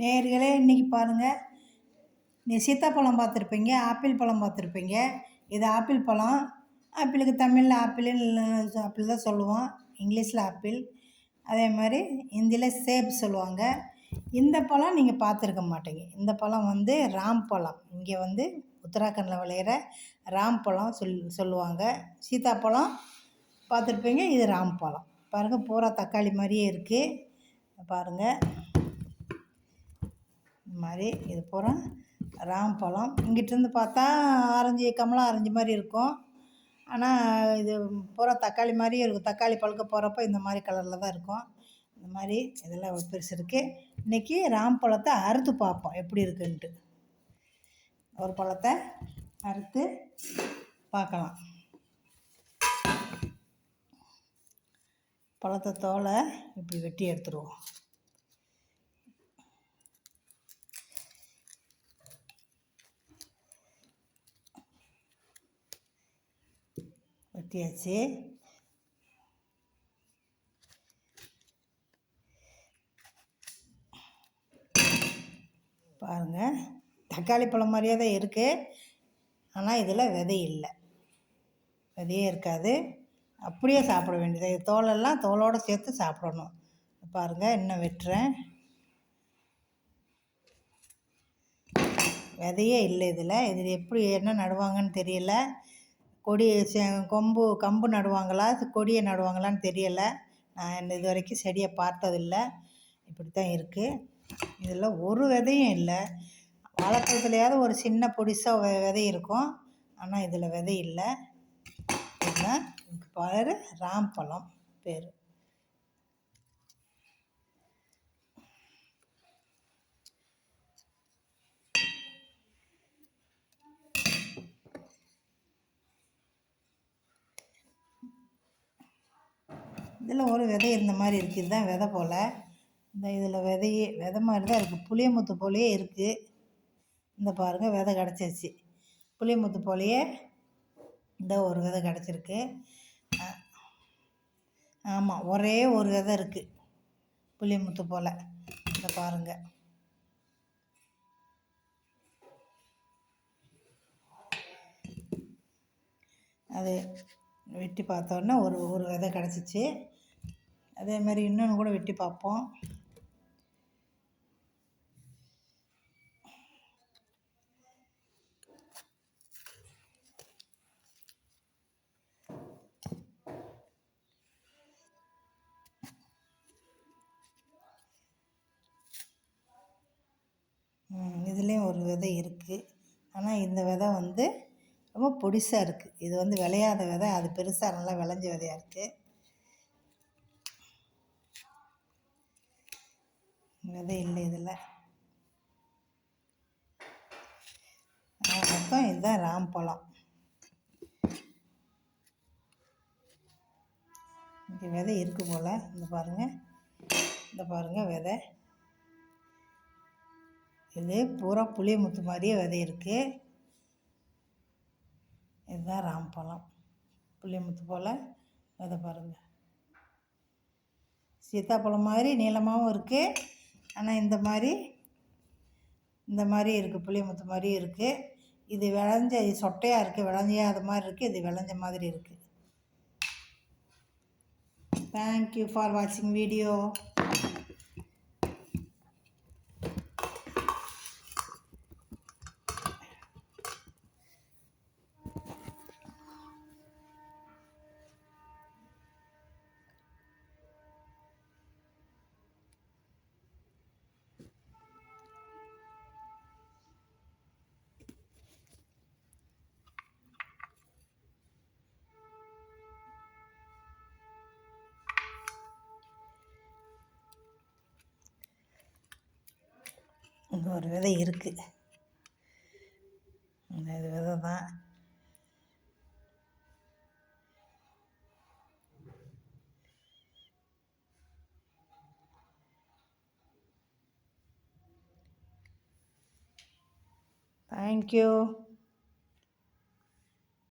நேர்களே இன்றைக்கி பாருங்கள் நீ சீத்தாப்பழம் பார்த்துருப்பீங்க ஆப்பிள் பழம் பார்த்துருப்பீங்க. இது ஆப்பிள் பழம். ஆப்பிளுக்கு தமிழில் ஆப்பிள்னு ஆப்பிள் தான் சொல்லுவோம். இங்கிலீஷில் ஆப்பிள். அதே மாதிரி ஹிந்தியில் சேப் சொல்லுவாங்க. இந்த பழம் நீங்கள் பார்த்துருக்க மாட்டீங்க. இந்த பழம் வந்து ராம் பழம். இங்கே வந்து உத்தராகண்டில் விளையிற ராம் பழம் சொல் சொல்லுவாங்க. சீத்தாப்பழம் பார்த்துருப்பீங்க இது ராம் பழம். பாருங்கள் பூரா தக்காளி மாதிரியே இருக்குது பாருங்கள் இந்த மாதிரி இது பூரா ராம் பழம். இங்கிட்டிருந்து பார்த்தா ஆரஞ்சு கமலா ஆரஞ்சு மாதிரி இருக்கும். ஆனால் இது பூரா தக்காளி மாதிரியே இருக்கும். தக்காளி பழுக்க போகிறப்ப இந்த மாதிரி கலரில் தான் இருக்கும். இந்த மாதிரி இதெல்லாம் பெருசு இருக்குது இன்றைக்கி ராம் பழத்தை அறுத்து பார்ப்போம். எப்படி இருக்குன்ட்டு. ஒரு பழத்தை அறுத்து பார்க்கலாம். பழத்தை தோலை இப்படி வெட்டி எடுத்துருவோம். வெட்டியாச்சு பாருங்கள் தக்காளி பழம் மாதிரியே தான் இருக்குது ஆனால் இதில் விதை இல்லை. விதையே இருக்காது. அப்படியே சாப்பிட வேண்டியது தோலெல்லாம் தோலோடு சேர்த்து சாப்பிடணும். பாருங்கள் இன்னும் வெட்டுறேன். விதையே இல்லை இதில். இதில் எப்படி என்ன நடுவாங்கன்னு தெரியல. கொடி கொம்பு கம்பு நடுவாங்களா? கொடியை நடுவாங்களான்னு தெரியலை. நான் இது வரைக்கும் செடியை பார்த்ததில்ல. இப்படி தான் இருக்குது இதில் ஒரு விதையும் இல்லை. வாழைப்பழத்துலையாவது ஒரு சின்ன பொடிசாக விதை இருக்கும். ஆனால் இதில் விதை இல்லை. இதுதான் பேர் ராம்பழம் பேர். இதில் ஒரு விதை இருந்த மாதிரி இருக்குது இதுதான் விதை போல். இந்த இதில் விதையே விதை மாதிரி தான் இருக்குது புளியமுத்து போலேயே இருக்குது இந்த பாருங்கள் விதை கிடச்சிருச்சு. புளியமுத்து போலேயே இந்த ஒரு விதை கிடச்சிருக்கு. ஆமாம் ஒரே ஒரு விதை இருக்குது புளியமுத்து போல். இந்த பாருங்கள் அது வெட்டி பார்த்தோன்னே ஒரு ஒரு விதை கிடச்சிச்சு. அதே மாதிரி இன்னொன்று கூட வெட்டி பார்ப்போம். இதுலேயும் ஒரு விதை இருக்குது ஆனால் இந்த விதை வந்து ரொம்ப பொடிசாக இருக்குது இது வந்து விளையாத விதை. அது பெருசாக நல்லா விளைஞ்ச விதையாக இருக்குது விதை இல்லை இதில். மொத்தம் இதுதான் ராம்பழம் இங்கே விதை இருக்குது போல். இந்த பாருங்கள் இந்த பாருங்கள் விதை. இது பூரா புளியமுத்து மாதிரியே விதை இருக்குது இதுதான் ராம்பழம் புளியமுத்து போல் விதை பாருங்கள் சீத்தாப்பழம் மாதிரி நீளமாகவும் இருக்குது ஆனால் இந்த மாதிரி இந்த மாதிரி இருக்குது புளியமுத்து மாதிரி இருக்குது இது விளைஞ்ச சொட்டையாக இருக்குது விளைஞ்சாத மாதிரி இருக்குது இது விளைஞ்ச மாதிரி இருக்குது தேங்க்யூ ஃபார் வாட்சிங் வீடியோ அங்கே ஒரு விதை இருக்குது இந்த இது விதை தான் தேங்க்யூ